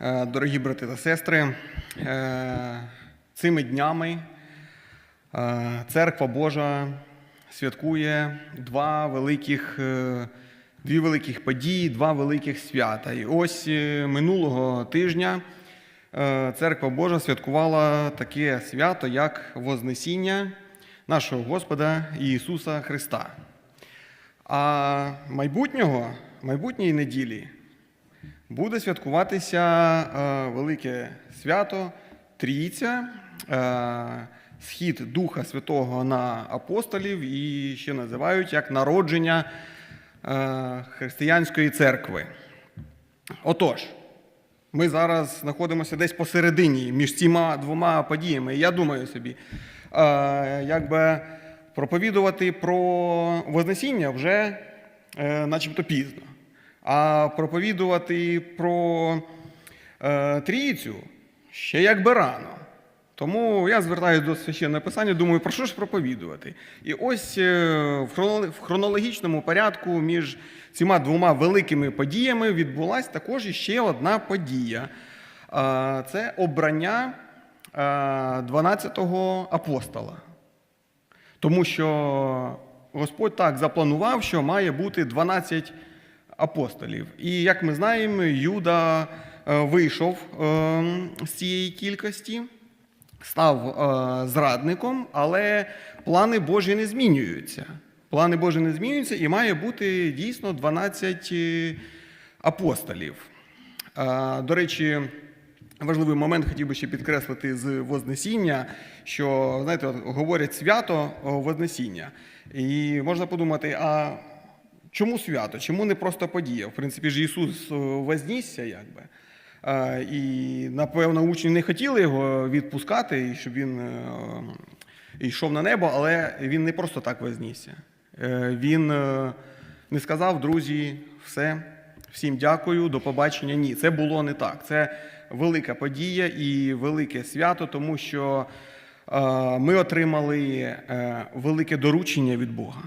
Е, Дорогі брати та сестри, е, цими днями е, Церква Божа святкує два великих, дві великих події, два великих свята. І ось минулого тижня Церква Божа святкувала таке свято, як Вознесіння нашого Господа Ісуса Христа. А майбутнього, майбутньої неділі буде святкуватися е, велике свято Трійця, е, схід Духа Святого на апостолів і ще називають як народження е, християнської церкви. Отож, ми зараз знаходимося десь посередині між цими двома подіями. Я думаю собі, якби проповідувати про Вознесіння вже начебто пізно. А проповідувати про е, трійцю ще якби рано. Тому я звертаюся до священного писання, думаю, про що ж проповідувати? І ось е, в хронологічному порядку між цими двома великими подіями відбулася також іще одна подія. Е, Це обрання е, 12-го апостола. Тому що Господь так запланував, що має бути 12 апостолів. І як ми знаємо, Юда е, вийшов е, з цієї кількості, став е, зрадником, але плани Божі не змінюються. Плани Божі не змінюються і має бути дійсно 12 е, апостолів. До речі, важливий момент хотів би ще підкреслити з Вознесіння, що знаєте, говорять свято Вознесіння. І можна подумати, а чому свято? Чому не просто подія? В принципі ж Ісус вознісся, якби. І, напевно, учні не хотіли його відпускати, щоб він е, йшов на небо, але він не просто так вознісся. Е, Він е, не сказав, друзі, все, всім дякую, до побачення. Ні, це було не так. Це велика подія і велике свято, тому що ми отримали велике доручення від Бога.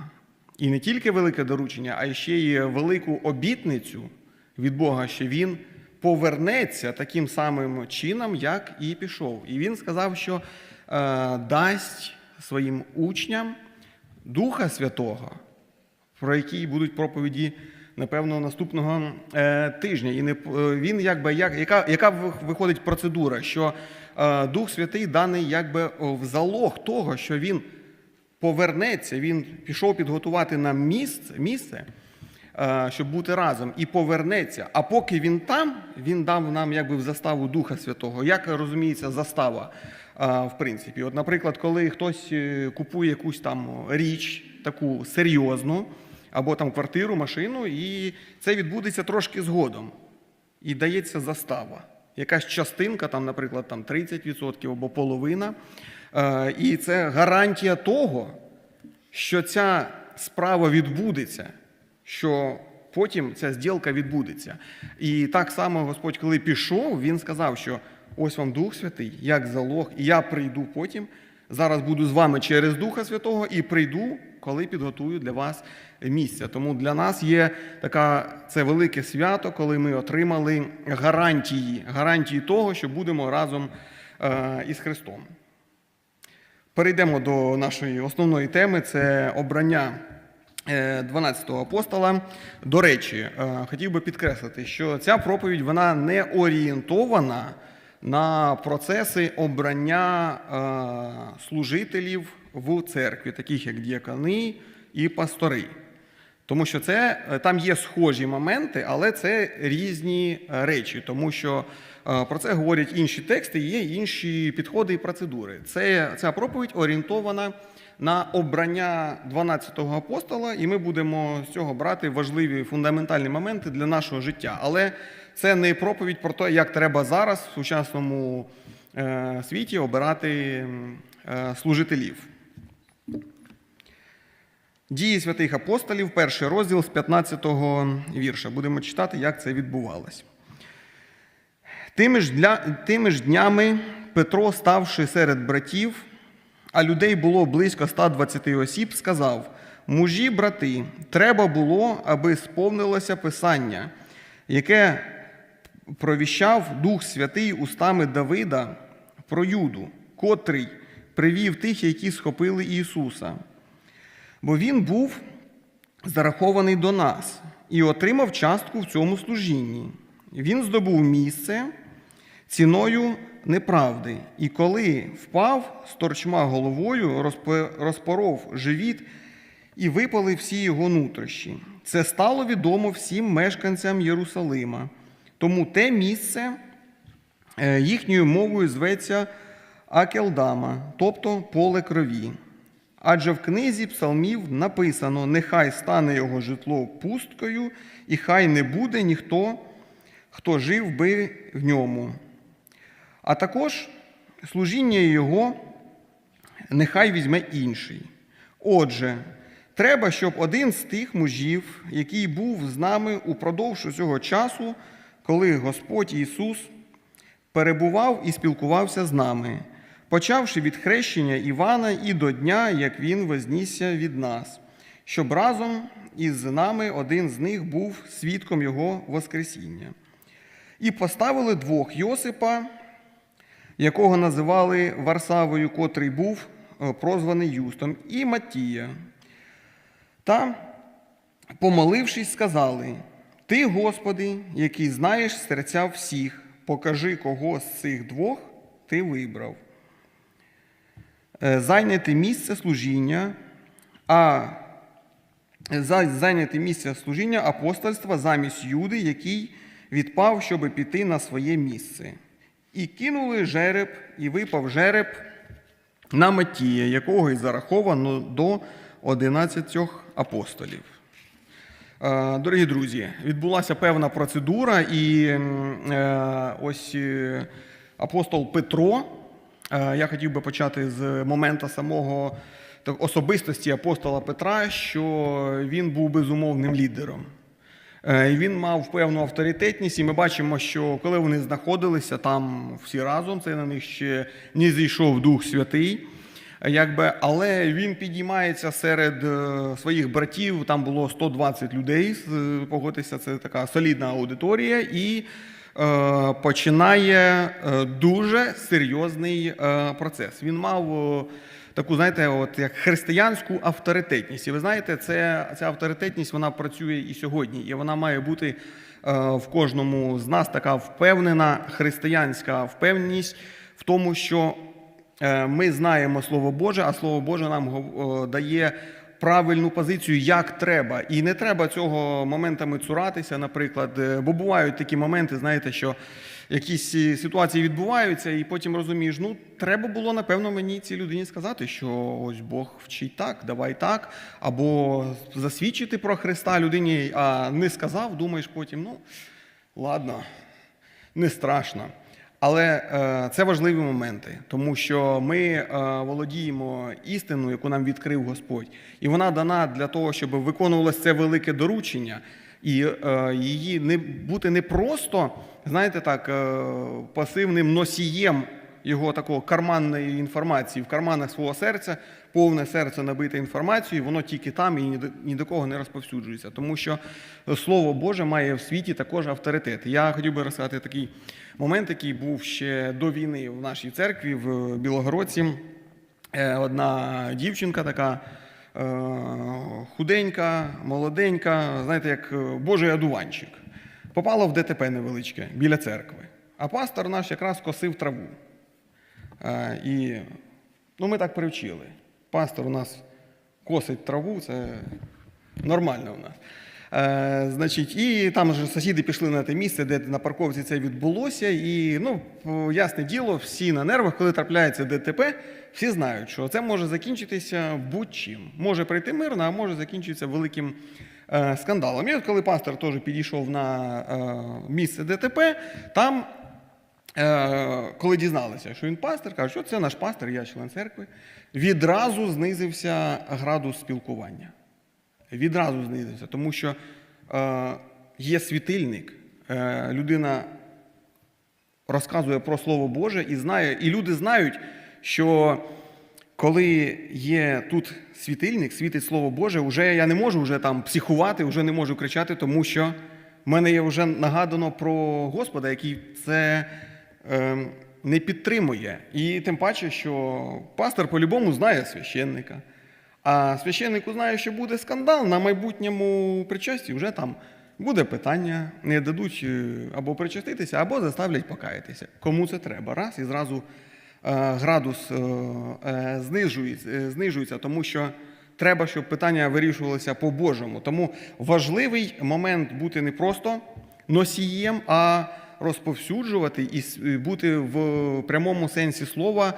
І не тільки велике доручення, а ще й велику обітницю від Бога, що Він повернеться таким самим чином, як і пішов. І він сказав, що е, дасть своїм учням Духа Святого, про які будуть проповіді, напевно, наступного е, тижня. І не, е, він, якби, як, яка, яка виходить процедура, що е, Дух Святий даний якби в залог того, що він повернеться, він пішов підготувати нам місце, місце е, щоб бути разом, і повернеться. А поки він там, він дав нам якби в заставу Духа Святого. Як розуміється застава? е, В принципі, от, наприклад, коли хтось е, купує якусь там річ, таку серйозну, або там квартиру, машину, і це відбудеться трошки згодом. І дається застава. Якась частинка, там, наприклад, там 30% або половина. Е, І це гарантія того, що ця справа відбудеться, що потім ця зділка відбудеться. І так само Господь, коли пішов, Він сказав, що ось вам Дух Святий, як залог, і я прийду потім. Зараз буду з вами через Духа Святого і прийду, коли підготую для вас місце. Тому для нас є така це велике свято, коли ми отримали гарантії, гарантії того, що будемо разом е, із Христом. Перейдемо до нашої основної теми це обрання 12-го апостола. До речі, е, хотів би підкреслити, що ця проповідь вона не орієнтована на процеси обрання е, служителів в церкві, таких як діякани і пастори. Тому що це е, там є схожі моменти, але це різні е, речі, тому що е, про це говорять інші тексти, є інші підходи і процедури. Це, ця проповідь орієнтована на обрання 12-го апостола, і ми будемо з цього брати важливі фундаментальні моменти для нашого життя. Але це не проповідь про те, як треба зараз в сучасному світі обирати служителів. Дії святих апостолів, перший розділ з 15-го вірша. Будемо читати, як це відбувалось. Тими ж, для, тими ж днями Петро, ставши серед братів, а людей було близько 120 осіб, сказав: Мужі, брати, треба було, аби сповнилося Писання, яке провіщав Дух Святий устами Давида про Юду, котрий привів тих, які схопили Ісуса. Бо Він був зарахований до нас і отримав частку в цьому служінні. Він здобув місце ціною неправди, і коли впав з торчма головою, розпоров живіт і випали всі його нутрощі. Це стало відомо всім мешканцям Єрусалима. Тому те місце е, їхньою мовою зветься Акелдама, тобто поле крові. Адже в книзі псалмів написано: нехай стане його житло пусткою, і хай не буде ніхто, хто жив би в ньому. А також служіння його нехай візьме інший. Отже, треба, щоб один з тих мужів, який був з нами упродовж усього часу, коли Господь Ісус перебував і спілкувався з нами, почавши від хрещення Івана і до дня, як він вознісся від нас, щоб разом із нами один з них був свідком Його Воскресіння. І поставили двох Йосипа, якого називали Варсавою, котрий був е, прозваний Юстом, і Матія. Та, помолившись, сказали: Ти, Господи, який знаєш серця всіх, покажи, кого з цих двох ти вибрав. Е, Зайняти місце служіння, а за- зайняти місце служіння апостольства замість Юди, який відпав, щоби піти на своє місце. І кинули жереб, і випав жереб на Матія, якого й зараховано до 11 апостолів. Е, Дорогі друзі, відбулася певна процедура, і е, ось е, апостол Петро. Е, Я хотів би почати з моменту самого особистості апостола Петра, що він був безумовним лідером. Е, він мав певну авторитетність, і ми бачимо, що коли вони знаходилися там всі разом, це на них ще не зійшов Дух Святий. Якби, але він підіймається серед е, своїх братів. Там було 120 людей. Погодьтеся, це така солідна аудиторія, і починає е, дуже серйозний е, процес. Він мав е, таку, знаєте, от як християнську авторитетність. І ви знаєте, це, ця авторитетність вона працює і сьогодні, і вона має бути е, в кожному з нас така впевнена християнська впевненість в тому, що Е, Ми знаємо Слово Боже, а Слово Боже нам дає правильну позицію, як треба. І не треба цього моментами цуратися, наприклад. Е, Бо бувають такі моменти, знаєте, що якісь е, ситуації відбуваються, і потім розумієш, ну треба було, напевно, мені цій людині сказати, що ось Бог вчить так, давай так, або засвідчити про Христа людині, а не сказав, думаєш потім, ну ладно, не страшно. Але е, це важливі моменти, тому що ми е, володіємо істиною, яку нам відкрив Господь, і вона дана для того, щоб виконувалося це велике доручення, і е, її не бути не просто, знаєте, так, пасивним носієм його такого карманної інформації в карманах свого серця, повне серце набите інформацією, воно тільки там і ні до, кого не розповсюджується. Тому що Слово Боже має в світі також авторитет. Я хотів би розказати такий момент, який був ще до війни в нашій церкві в Білогородці. Е, Одна дівчинка така е, худенька, молоденька, знаєте, як е, Божий одуванчик. Попала в ДТП невеличке біля церкви. А пастор наш якраз косив траву. Е, І ну, ми так привчили. Пастор у нас косить траву, це нормально у нас. Е, значить, і там же сусіди пішли на те місце, де на парковці це відбулося. І ну, ясне діло, всі на нервах, коли трапляється ДТП, всі знають, що це може закінчитися будь-чим. Може прийти мирно, а може закінчитися великим е, скандалом. І от коли пастор теж підійшов на е, місце ДТП, там коли дізналися, що він пастир, кажуть, що це наш пастир, я член церкви, відразу знизився градус спілкування. Відразу знизився, тому що е, є світильник, е, людина розказує про Слово Боже і знає, і люди знають, що коли є тут світильник, світить Слово Боже, вже я не можу вже там психувати, вже не можу кричати, тому що в мене є вже нагадано про Господа, який це е, не підтримує. І тим паче, що пастор по-любому знає священника. А священнику знає, що буде скандал на майбутньому причасті, вже там буде питання, не дадуть е, або причаститися, або заставлять покаятися. Кому це треба? Раз і зразу е, градус е, знижується, знижується, тому що треба, щоб питання вирішувалося по-божому. Тому важливий момент бути не просто носієм, а розповсюджувати і бути в прямому сенсі слова,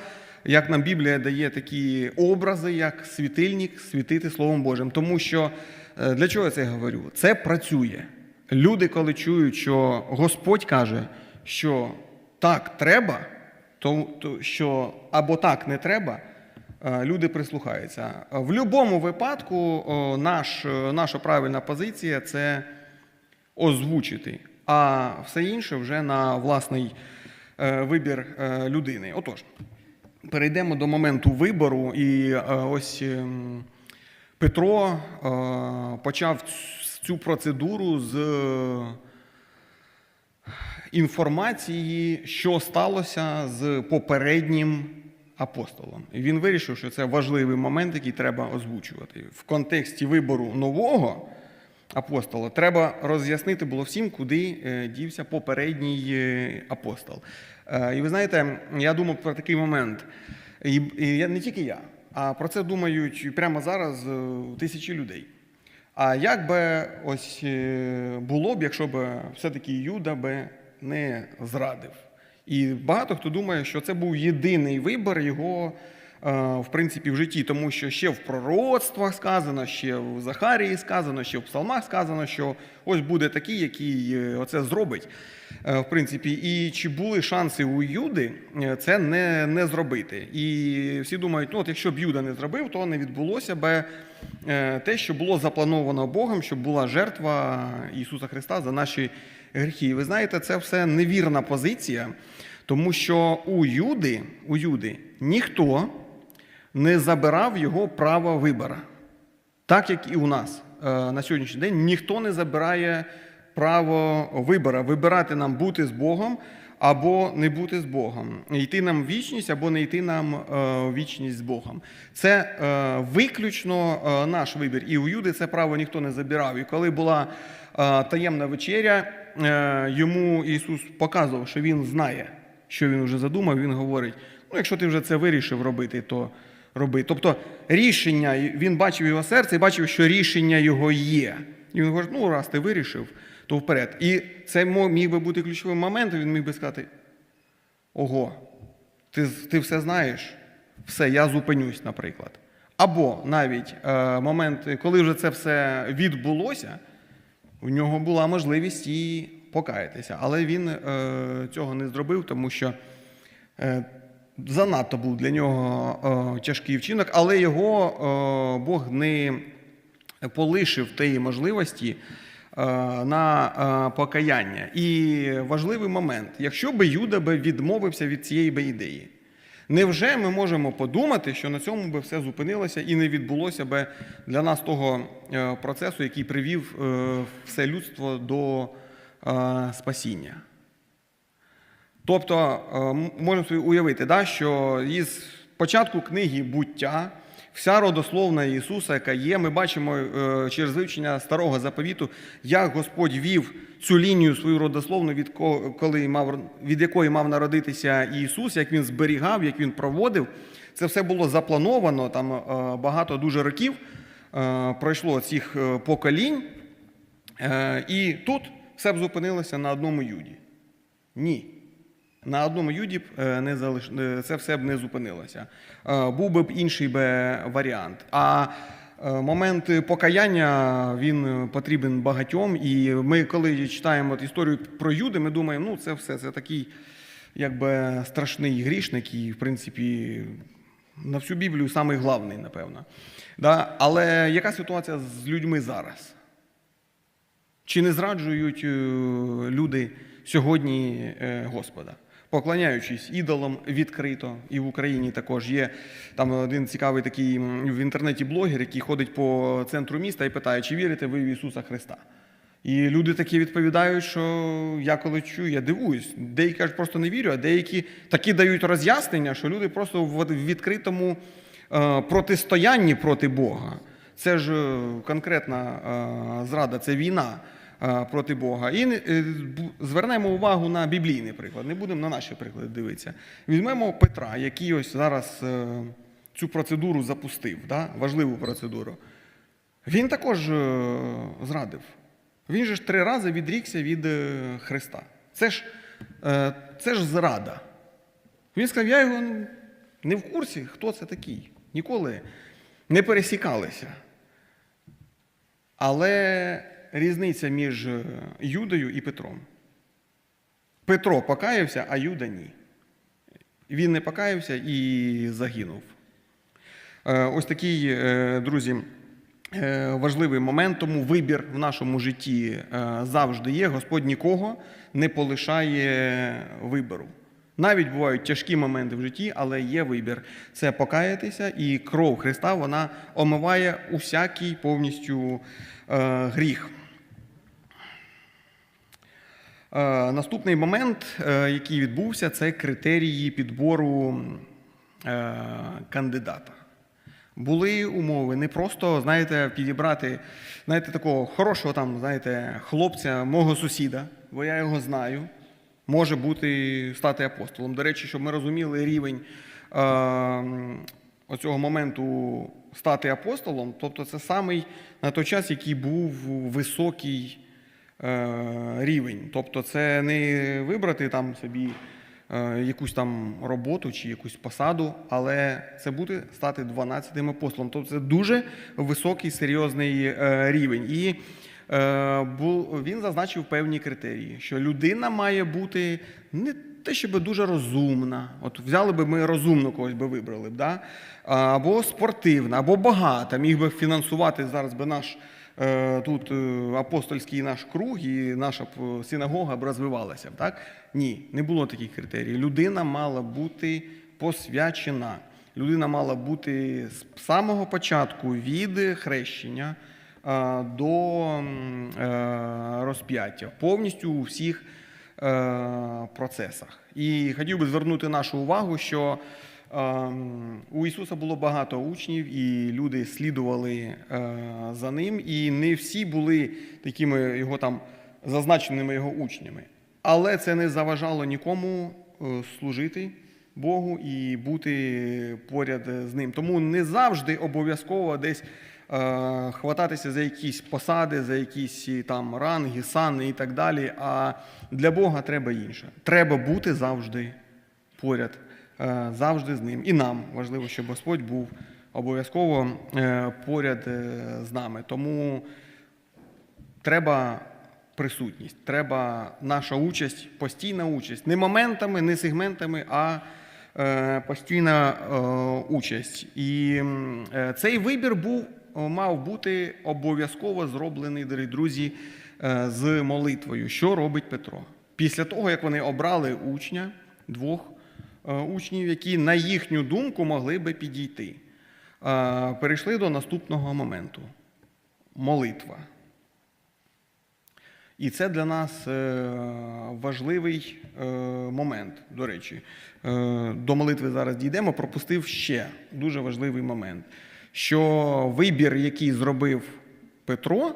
як нам Біблія дає такі образи, як світильник, світити Словом Божим. Тому що е, для чого я це говорю? Це працює. Люди, коли чують, що Господь каже, що так треба, то, то що або так не треба, е, люди прислухаються. В будь-якому випадку наш, наша правильна позиція це озвучити, а все інше вже на власний е, вибір е, людини. Отож, перейдемо до моменту вибору, і е, ось ем, Петро почав цю процедуру з інформації, що сталося з попереднім апостолом. І він вирішив, що це важливий момент, який треба озвучувати. В контексті вибору нового апостола треба роз'яснити було всім, куди е, дівся попередній е, апостол. Е, І ви знаєте, я думав про такий момент. І, не тільки я, а про це думають прямо зараз тисячі людей. А як би ось було б, якщо б все-таки Юда би не зрадив? І багато хто думає, що це був єдиний вибір його, в принципі, в житті, тому що ще в пророцтвах сказано, ще в Захарії сказано, ще в псалмах сказано, що ось буде такий, який е, оце зробить. Е, В принципі, і чи були шанси у Юди е, це не, не зробити? І всі думають, ну от якщо б Юда не зробив, то не відбулося е, те, що було заплановано Богом, щоб була жертва Ісуса Христа за наші гріхи. Ви знаєте, це все невірна позиція, тому що у Юди, у Юди ніхто не забирав його право вибору. Так як і у нас е, на сьогоднішній день ніхто не забирає право вибору, вибирати нам бути з Богом або не бути з Богом, йти нам в вічність або не йти нам е, в вічність з Богом. Це е, виключно наш вибір. І у Юди це право ніхто не забирав. І коли була таємна вечеря, йому Ісус показував, що він знає, що він вже задумав. Він говорить: ну, якщо ти вже це вирішив робити, то роби. Тобто рішення, він бачив його серце і бачив, що рішення його є. І він говорить, ну раз ти вирішив, то вперед. І це міг би бути ключовим моментом, він міг би сказати: Ого, ти, ти все знаєш, все, я зупинюсь, наприклад. Або навіть е, момент, коли вже це все відбулося, у нього була можливість і покаятися. Але він е, цього не зробив, тому що е, занадто був для нього е, тяжкий вчинок, але його е, Бог не полишив тієї можливості е, на покаяння. І важливий момент: якщо би Юда би відмовився від цієї би ідеї, невже ми можемо подумати, що на цьому би все зупинилося і не відбулося би для нас того процесу, який привів все людство до спасіння? Тобто, е, можемо собі уявити, да, що із початку книги буття вся родословна Ісуса, яка є, ми бачимо е, через вивчення старого заповіту, як Господь вів цю лінію свою родословну, від, коли мав, від якої мав народитися Ісус, як він зберігав, як він проводив. Це все було заплановано, там е, багато дуже років пройшло цих поколінь. І тут все б зупинилося на одному юді. Ні. На одному юді б е, не залиш... е, це все б не зупинилося. Е, Був би б інший би варіант. А момент покаяння він потрібен багатьом. І ми, коли читаємо історію про юди, ми думаємо, ну це все це такий якби страшний грішник, і в принципі на всю Біблію самий главний, напевно. Да? Але яка ситуація з людьми зараз? Чи не зраджують люди сьогодні Господа, поклоняючись ідолам відкрито, і в Україні також є там один цікавий такий в інтернеті блогер, який ходить по центру міста і питає, чи вірите ви в Ісуса Христа? І люди такі відповідають, що я коли чую, я дивуюсь. Деякі кажуть, просто не вірю, а деякі такі дають роз'яснення, що люди просто в відкритому е, протистоянні проти Бога. Це ж е, конкретна е, зрада, це війна проти Бога. І е, звернемо увагу на біблійний приклад. Не будемо на наші приклади дивитися. Візьмемо Петра, який ось зараз е, цю процедуру запустив, да? важливу процедуру. Він також е, зрадив. Він же ж три рази відрікся від Христа. Це ж, це ж зрада. Він сказав, я його не в курсі, хто це такий. Ніколи не пересікалися. Але різниця між е, Юдою і Петром. Петро покаявся, а Юда ні. Він не покаявся і загинув. Е, Ось такий, е, друзі, важливий момент, тому вибір в нашому житті завжди є. Господь нікого не полишає вибору. Навіть бувають тяжкі моменти в житті, але є вибір. Це покаятися, і кров Христа вона омиває усякий повністю гріх. Е, Наступний момент, е, який відбувся, це критерії підбору е, кандидата. Були умови не просто, знаєте, підібрати, знаєте, такого хорошого там, знаєте, хлопця, мого сусіда, бо я його знаю, може бути стати апостолом. До речі, щоб ми розуміли рівень е, оцього моменту стати апостолом, тобто це самий на той час, який був високий рівень. Тобто це не вибрати там собі е, якусь там роботу чи якусь посаду, але це буде стати 12-тим апостолом. Тобто це дуже високий, серйозний е, рівень. І е, він зазначив певні критерії, що людина має бути не те, щоб дуже розумна. От взяли би ми розумно когось би вибрали б, да? Або спортивна, або багата, міг би фінансувати зараз би наш е, тут е, апостольський наш круг і наша е, синагога б розвивалася. Так? Ні, не було таких критерій. Людина мала бути посвячена. Людина мала бути з самого початку від хрещення е, до е, розп'яття, повністю у всіх е, процесах. І хотів би звернути нашу увагу, що у Ісуса було багато учнів, і люди слідували е, за ним, і не всі були такими його там зазначеними його учнями. Але це не заважало нікому е, служити Богу і бути поряд з ним. Тому не завжди обов'язково десь е, хвататися за якісь посади, за якісь там ранги, сани і так далі. А для Бога треба інше. Треба бути завжди поряд, завжди з ним. І нам важливо, щоб Господь був обов'язково е, поряд е, з нами. Тому треба присутність, треба наша участь, постійна участь. Не моментами, не сегментами, а е, постійна е, участь. І е, цей вибір був, е, мав бути обов'язково зроблений, дорогі друзі, е, з молитвою. Що робить Петро? Після того, як вони обрали учня, двох е, учнів, які, на їхню думку, могли би підійти, е, перейшли до наступного моменту молитва. І це для нас е, важливий е, момент, до речі. Е, До молитви зараз дійдемо, пропустив ще дуже важливий момент, що вибір, який зробив Петро,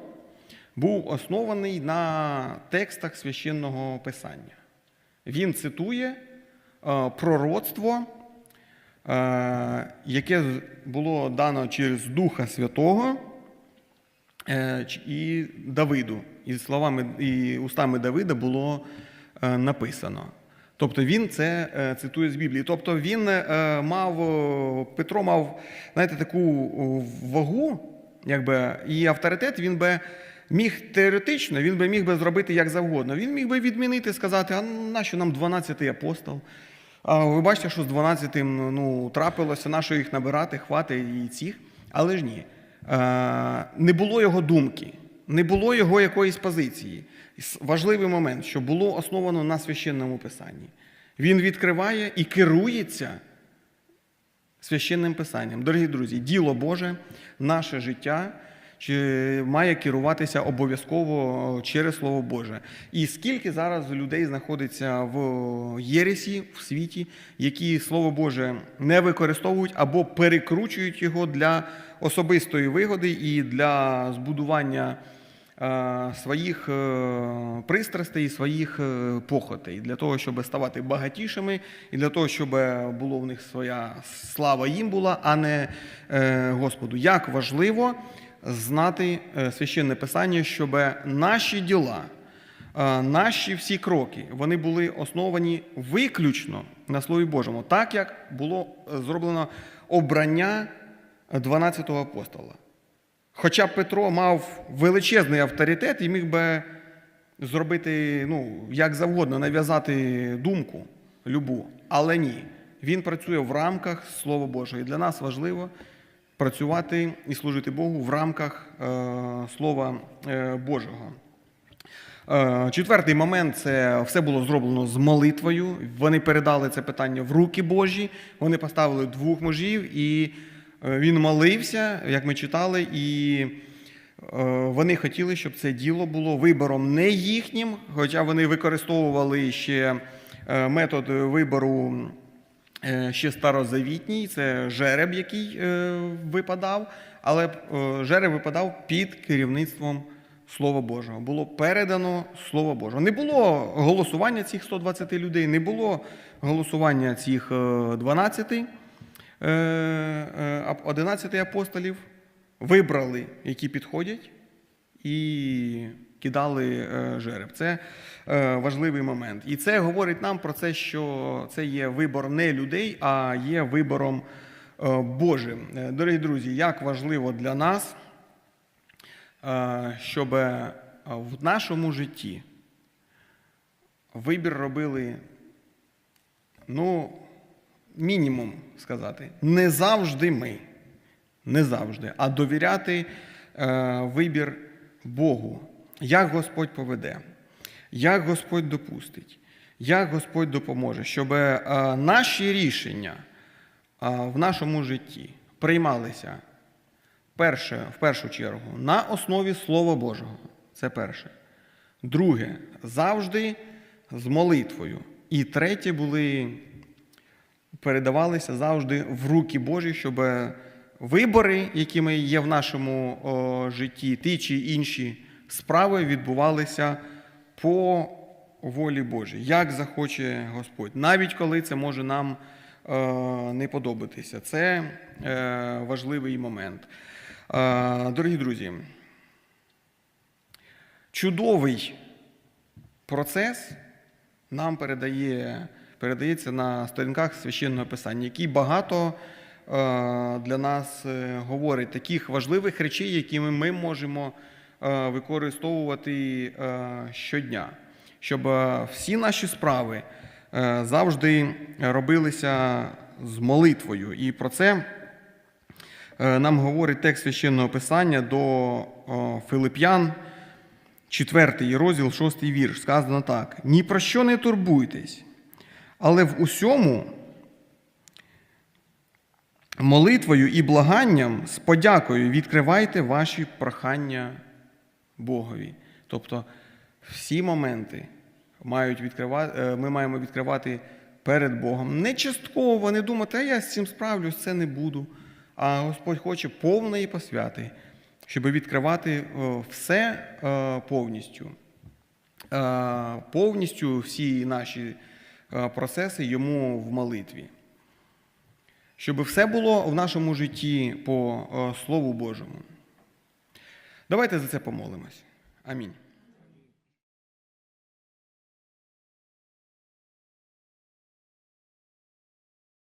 був оснований на текстах священного писання. Він цитує е, пророцтво, е, яке було дано через Духа Святого е, і Давиду. І словами і устами Давида було е, написано. Тобто він це е, цитує з Біблії. Тобто він е, мав, Петро мав, знаєте, таку вагу, якби, і авторитет він би міг теоретично, він би міг би зробити як завгодно. Він міг би відмінити, сказати, а нащо нам 12-й апостол? Ви бачите, що з 12-тим ну, трапилося, на що їх набирати, хвати і цих. Але ж ні. Е, не було його думки, не було його якоїсь позиції. Важливий момент, що було основано на священному писанні. Він відкриває і керується священним писанням. Дорогі друзі, діло Боже, наше життя, чи має керуватися обов'язково через Слово Боже. І скільки зараз людей знаходиться в Єресі в світі, які Слово Боже не використовують або перекручують його для особистої вигоди і для збудування е, своїх е, пристрастей і своїх е, похотей, для того, щоб ставати багатішими, і для того, щоб було в них своя слава їм була, а не е, Господу. Як важливо знати е, священне писання, щоб наші діла, е, наші всі кроки, вони були основані виключно на Слові Божому, так як було е, зроблено обрання 12-го апостола. Хоча Петро мав величезний авторитет і міг би зробити ну, як завгодно, нав'язати думку любу. Але ні. Він працює в рамках Слова Божого. І для нас важливо працювати і служити Богу в рамках е, Слова е, Божого. Е, Четвертий момент це все було зроблено з молитвою. Вони передали це питання в руки Божі. Вони поставили двох мужів, і він молився, як ми читали, і вони хотіли, щоб це діло було вибором не їхнім, хоча вони використовували ще метод вибору ще старозавітній, це жереб, який е, випадав, але е, жереб випадав під керівництвом Слова Божого. Було передано Слово Боже. Не було голосування цих 120 людей, не було голосування цих е, 12, е, е, ап- 11 апостолів. Вибрали, які підходять, і кидали е, жереб. Це е, важливий момент. І це говорить нам про те, що це є вибор не людей, а є вибором е, Божим. Дорогі друзі, як важливо для нас, щоб в нашому житті вибір робили, ну, мінімум сказати, не завжди ми. Не завжди, а довіряти е, вибір Богу, як Господь поведе, як Господь допустить, як Господь допоможе, щоб е, наші рішення е, в нашому житті приймалися перше, в першу чергу на основі Слова Божого. Це перше. Друге, завжди з молитвою. І третє були передавалися завжди в руки Божі, щоб вибори, якими є в нашому о, житті, ті чи інші справи відбувалися по волі Божій, як захоче Господь, навіть коли це може нам е, не подобатися. Це е, важливий момент. Е, дорогі друзі, чудовий процес нам передає, передається на сторінках священного писання, який багато для нас говорить таких важливих речей, які ми, можемо використовувати е, щодня, щоб е, всі наші справи е, завжди робилися з молитвою. І про це е, нам говорить текст священного писання до Филип'ян. Четвертий розділ, шостий вірш, сказано так: ні про що не турбуйтесь, але в усьому молитвою і благанням з подякою відкривайте ваші прохання Богові. Тобто всі моменти мають відкривати, е, ми маємо відкривати перед Богом. Не частково, не думати, а я з цим справлюсь, це не буду. А Господь хоче повної посвяти, щоб відкривати е, все е, повністю. Повністю всі наші процеси йому в молитві. Щоб все було в нашому житті по Слову Божому. Давайте за це помолимось. Амінь.